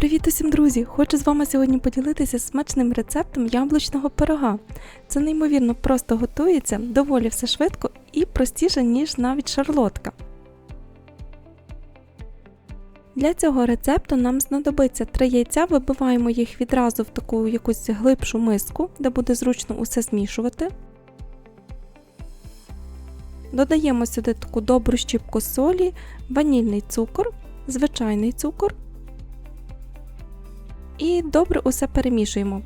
Привіт усім, друзі! Хочу з вами сьогодні поділитися смачним рецептом яблучного пирога. Це неймовірно просто готується, доволі все швидко і простіше, ніж навіть шарлотка. Для цього рецепту нам знадобиться 3 яйця, вибиваємо їх відразу в таку якусь глибшу миску, де буде зручно усе змішувати. Додаємо сюди таку добру щіпку солі, ванільний цукор, звичайний цукор. І добре усе перемішуємо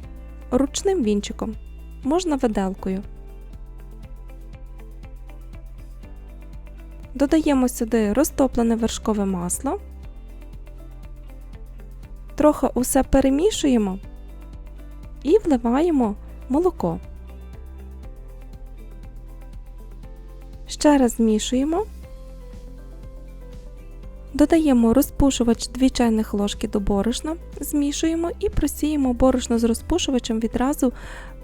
ручним вінчиком, можна виделкою. Додаємо сюди розтоплене вершкове масло, трохи усе перемішуємо і вливаємо молоко. Ще раз змішуємо. Додаємо розпушувач 2 чайних ложки до борошна, змішуємо і просіємо борошно з розпушувачем відразу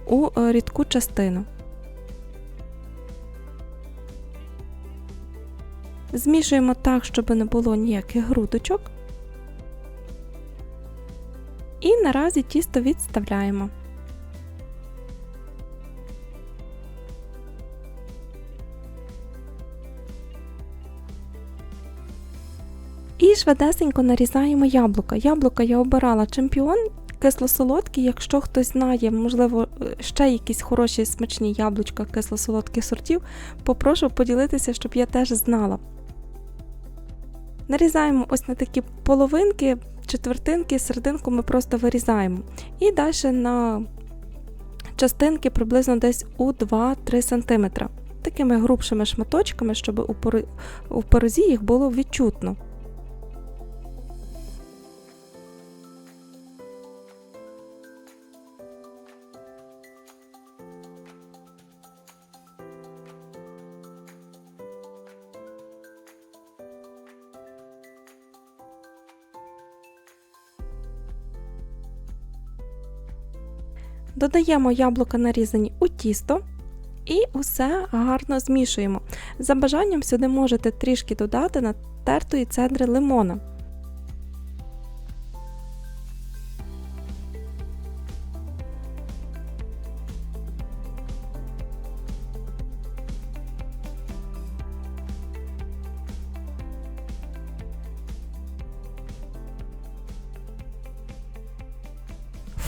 у рідку частину. Змішуємо так, щоб не було ніяких грудочок. І наразі тісто відставляємо. І швидесенько нарізаємо яблука. Яблука я обирала чемпіон, кисло-солодкі, якщо хтось знає, можливо, ще якісь хороші смачні яблучка кисло-солодких сортів, попрошу поділитися, щоб я теж знала. Нарізаємо ось на такі половинки, четвертинки, серединку ми просто вирізаємо. І далі на частинки приблизно десь у 2-3 см. Такими грубшими шматочками, щоб у порозі їх було відчутно. Додаємо яблука нарізані у тісто і усе гарно змішуємо. За бажанням сюди можете трішки додати натертої цедри лимона.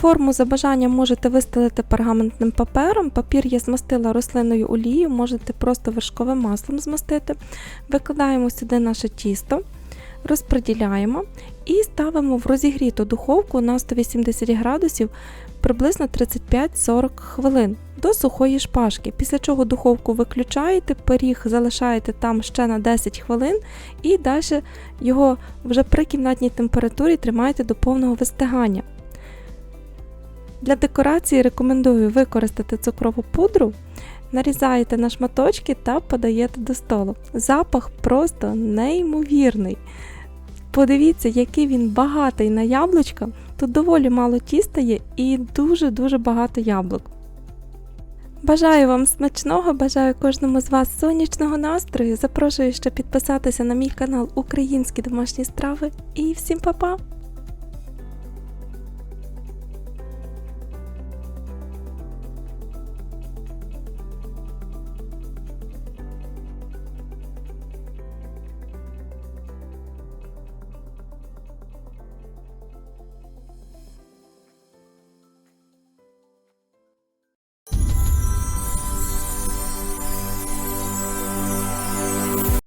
Форму за бажанням можете вистелити пергаментним папером, папір я змастила рослинною олією, можете просто вершковим маслом змастити. Викладаємо сюди наше тісто, розподіляємо і ставимо в розігріту духовку на 180 градусів приблизно 35-40 хвилин до сухої шпажки. Після чого духовку виключаєте, пиріг залишаєте там ще на 10 хвилин і далі його вже при кімнатній температурі тримаєте до повного вистигання. Для декорації рекомендую використати цукрову пудру, нарізаєте на шматочки та подаєте до столу. Запах просто неймовірний. Подивіться, який він багатий на яблучка. Тут доволі мало тіста є і дуже-дуже багато яблук. Бажаю вам смачного, бажаю кожному з вас сонячного настрою. Запрошую ще підписатися на мій канал Українські домашні страви і всім па-па!